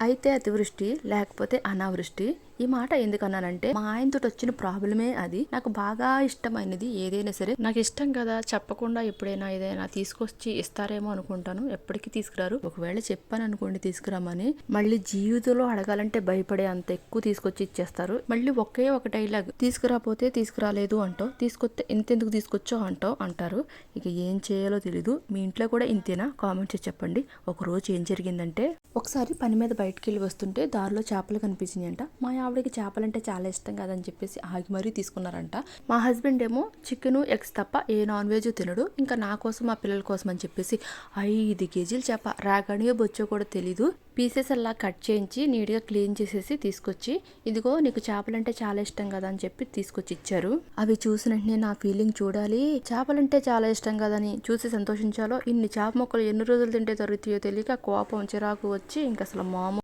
అయితే అతివృష్టి లేకపోతే అనావృష్టి. ఈ మాట ఎందుకన్నానంటే మా ఆయనతో వచ్చిన ప్రాబ్లమే అది. నాకు బాగా ఇష్టమైనది ఏదైనా సరే. నాకు ఇష్టం కదా చెప్పకుండా ఎప్పుడైనా ఏదైనా తీసుకొచ్చి ఇస్తారేమో అనుకుంటాను. ఎప్పటికీ తీసుకురారు. ఒకవేళ చెప్పాను అనుకోండి తీసుకురామని మళ్ళీ జీవితంలో అడగాలంటే భయపడే అంత ఎక్కువ తీసుకొచ్చి ఇచ్చేస్తారు. మళ్ళీ ఒకే ఒక డైలాగ్ తీసుకురాపోతే తీసుకురాలేదు అంటావు తీసుకొస్తే ఇంతెందుకు తీసుకొచ్చో అంటావు అంటారు. ఇక ఏం చేయాలో తెలీదు. మీ ఇంట్లో కూడా ఇంతేనా? కామెంట్ చేసి చెప్పండి. ఒక రోజు ఏం జరిగిందంటే ఒకసారి పని మీద బయటికి వెళ్ళి వస్తుంటే దారిలో చేపలు కనిపించినాయంట. మా ఆవిడకి చేపలంటే చాలా ఇష్టం కదని చెప్పేసి ఆగి మరీ తీసుకున్నారంట. మా హస్బెండ్ ఏమో చికెన్ ఎగ్స్ తప్ప ఏ నాన్ వెజ్ తినడు. ఇంకా నా కోసం మా పిల్లల కోసం అని చెప్పేసి ఐదు కేజీలు చేప రాగానే బొచ్చో కూడా తెలీదు. పీసెస్ అలా కట్ చేయించి నీట్గా క్లీన్ చేసేసి తీసుకొచ్చి ఇదిగో నీకు చేపలంటే చాలా ఇష్టం కదా అని చెప్పి తీసుకొచ్చి ఇచ్చారు. అవి చూసిన వెంటనే నా ఫీలింగ్ చూడాలి. చేపలంటే చాలా ఇష్టం కదని చూసి సంతోషించాలో. ఇన్ని చేప మొక్కలు ఎన్ని రోజులు తింటే దొరుకుతాయో తెలియక కోపం చిరాకు వచ్చి ఇంకా అసలు మామూలు